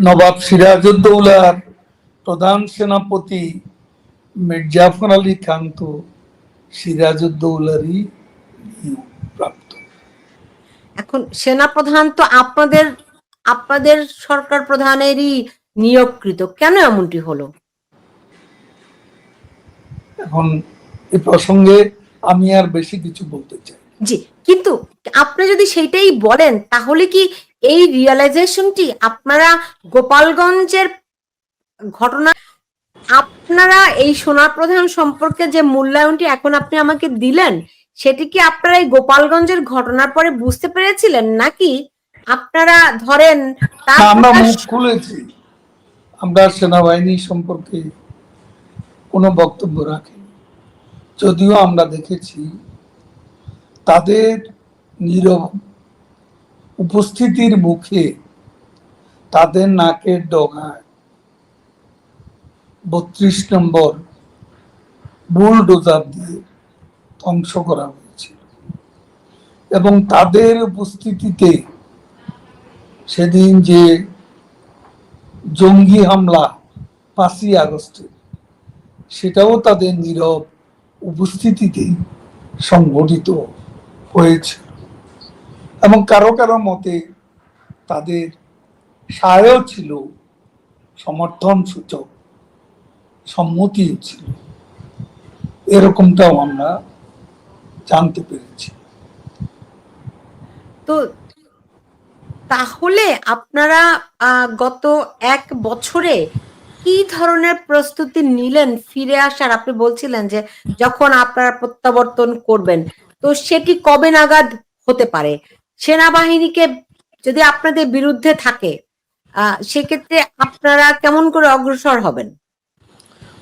নবাব সিরাজউদ্দৌলার প্রধান সেনাপতি মির্জাফর আলী খান তো সিরাজউদ্দৌলারই প্রাপ্ত। এখন সেনাপ্রধান তো আপনাদের আপনাদের সরকার প্রধানেরই নিয়োগকৃত। কেন এমনটি হলো? এখন এ প্রসঙ্গে আমি আর বেশি কিছু বলতে চাই জি কিন্তু আপনি যদি সেইটাই বলেন তাহলে কি এই রিয়েলাইজেশনটি আপনারা গোপালগঞ্জের ঘটনা আপনারা এই সোনার প্রধান সম্পর্কে যে মূল্যায়নটি এখন আপনি আমাকে দিলেন সেটি কি আপনারা এই গোপালগঞ্জের ঘটনার পরে বুঝতে পেরেছিলেন? নাকি আপনারা ধরেন আমরা মুখ খুলেছি। আমরা সেনাবাহিনী সম্পর্কে কোনো বক্তব্য রাখি যদিও আমরা দেখেছি তাদের নীরব উপস্থিতির মুখে তাদের নাকের ডগায় বত্রিশ নম্বর বুলডোজার দিয়ে ধ্বংস করা হয়েছিল। এবং তাদের উপস্থিতিতে সেদিন যে জঙ্গি হামলা পাঁচই আগস্টে, সেটাও তাদের নীরব উপস্থিতিতে সংঘটিত হয়েছিল এবং কারও কারও মতে তাদের সায়ও ছিল সমর্থন সূচক সম্মতিও ছিল। এরকমটাও আমরা জানতে পেরেছি। তো তাহলে আপনারা গত এক বছরে কি ধরনের প্রস্তুতি নিলেন ফিরে আসার? আপনি বলছিলেন যে যখন আপনারা প্রত্যাবর্তন করবেন, তো সেটি কবে নাগাদ হতে পারে? সেনাবাহিনীকে যদি আপনাদের বিরুদ্ধে থাকে সেক্ষেত্রে আপনারা কেমন করে অগ্রসর হবেন?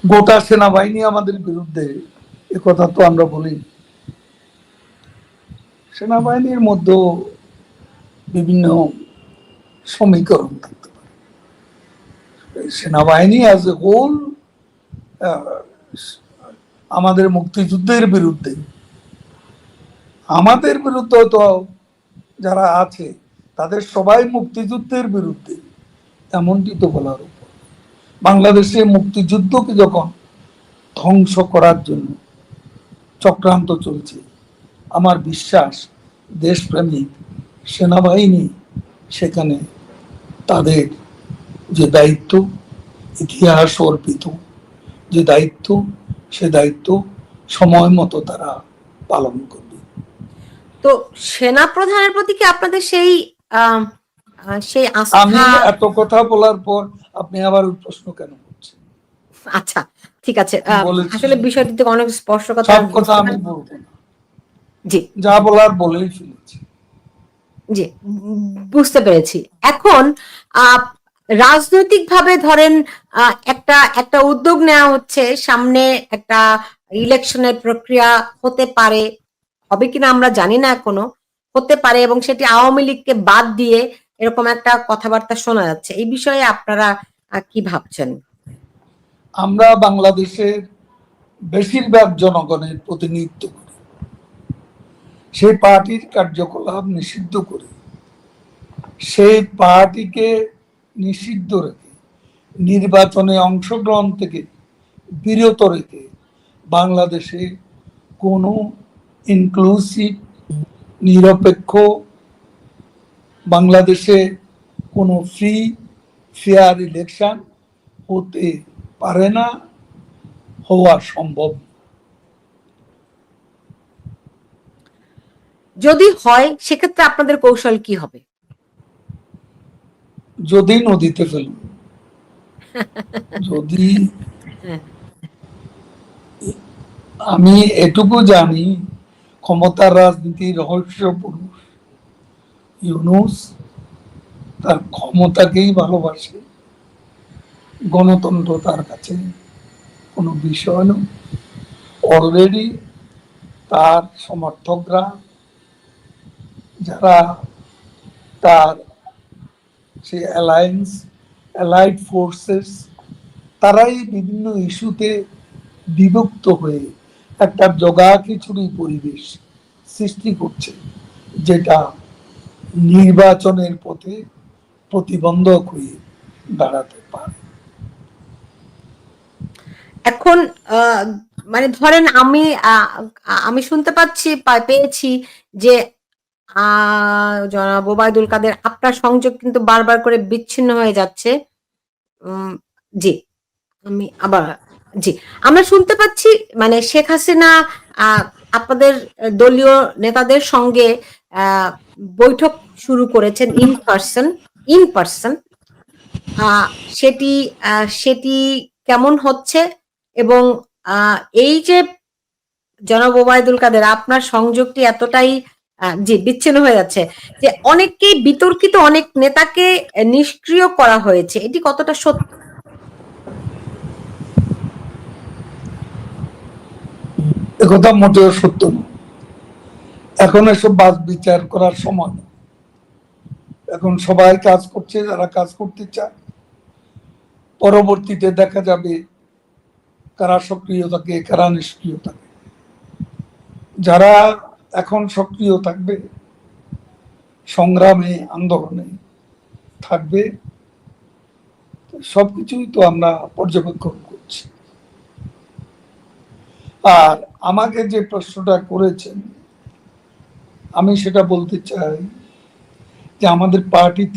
গোটা সেনাবাহিনী আমাদের বিরুদ্ধে কথা তো আমরা বলি। সেনাবাহিনীর মধ্যেও বিভিন্ন সমীকরণ থাকতে পারে। সেনাবাহিনী অ্যাজ এ হোল আমাদের মুক্তিযুদ্ধের বিরুদ্ধে, আমাদের বিরুদ্ধে তো যারা আছে, তাদের সবাই মুক্তিযুদ্ধের বিরুদ্ধে। এমনটি তো বলার উপর। বাংলাদেশে মুক্তিযুদ্ধকে যখন ধ্বংস করার জন্য চক্রান্ত চলছে, আমার বিশ্বাস দেশপ্রেমিক সেনাবাহিনী সেখানে তাদের যে দায়িত্ব, ইতিহাস অর্পিত, যে দায়িত্ব, সে দায়িত্ব সময় মতো তারা পালন করবে। তো সেনা প্রধানের প্রতি কি আপনাদের সেই সেই আমি আস্থা এত কথা বলার পর আপনি আবার প্রশ্ন কেন করছেন? আচ্ছা ঠিক আছে। আসলে বিষয়টিতে অনেক স্পষ্ট কথা সব কথা আমি বলব জি। যা বলার বলেই ফেলেছি। জি বুঝতে পেরেছি। এখন আহ, রাজনৈতিকভাবে ধরেন একটা একটা উদ্যোগ নেওয়া হচ্ছে সামনে একটা ইলেকশনের প্রক্রিয়া হতে পারে। হবে কিনা আমরা জানি না এখনও, হতে পারে এবং সেটি আওয়ামী লীগকে বাদ দিয়ে এরকম একটা কথাবার্তা শোনা যাচ্ছে। এই বিষয়ে আপনারা কি ভাবছেন? আমরা বাংলাদেশের বেশিরভাগ জনগণের প্রতিনিধিত্ব করি। সেই পার্টির কার্যকলাপ নিষিদ্ধ করে। সেই পার্টিকে নিষিদ্ধ রেখে, নির্বাচনে অংশগ্রহণ থেকে বিরত রেখে বাংলাদেশে কোনো ইনক্লুসিভ নিরপেক্ষ বাংলাদেশে কোনো ফ্রি ফেয়ার ইলেকশন হতে পারে না হওয়া সম্ভব। যদি হয় সেক্ষেত্রে আপনাদের কৌশল কি হবে? যদি নদীতে ফেলব যদি আমি এটুকু জানি ক্ষমতার রাজনীতি পুরুষ ইউনুস তার ক্ষমতাকেই ভালোবাসে। গণতন্ত্র তার কাছে কোনো বিষয় নয়। অলরেডি তার সমর্থকরা, যারা তার সে অ্যালায়েন্স অ্যালাইড ফোর্সেস তারাই বিভিন্ন ইস্যুতে বিভক্ত হয়ে একটা জগা খিচুড়ি পরিবেশ সৃষ্টি করছে, যেটা নির্বাচনের পথে প্রতিবন্ধক হয়ে দাঁড়াতে পারে। এখন মানে ধরেন আমি আমি শুনতে পাচ্ছি পেয়েছি যে জনাব ওবায়দুল কাদের আপনার সংযোগ কিন্তু বারবার করে বিচ্ছিন্ন হয়ে যাচ্ছে। জি। আমি আবার, জি, আমরা শুনতে পাচ্ছি মানে শেখ হাসিনা আপনাদের দলীয় নেতাদের সঙ্গে বৈঠক শুরু করেছেন ইন পার্সন ইন পার্সন সেটি সেটি কেমন হচ্ছে? এবং এই যে জনাব ওবায়দুল কাদের, আপনার সংযোগটি এতটাই জি, বিচ্ছিন্ন হয়ে যাচ্ছে যে অনেককেই বিতর্কিত, অনেক নেতাকে নিষ্ক্রিয় করা হয়েছে। এটি কতটা সত্য? একথা মোটেও সত্য নয় এখন এসব বাদ বিচার করার সময়। এখন সবাই কাজ করছে, যারা কাজ করতে চায়। পরবর্তীতে দেখা যাবে কারা সক্রিয় থাকে, কারা নিষ্ক্রিয় থাকে। যারা এখন সক্রিয় থাকবে, সংগ্রামে, আন্দোলনে থাকবে, সবকিছুই তো আমরা পর্যবেক্ষণ আর আমাকে যে প্রশ্নটা করেছেন আমি সেটা বলতে চাই যে আমাদের পার্টি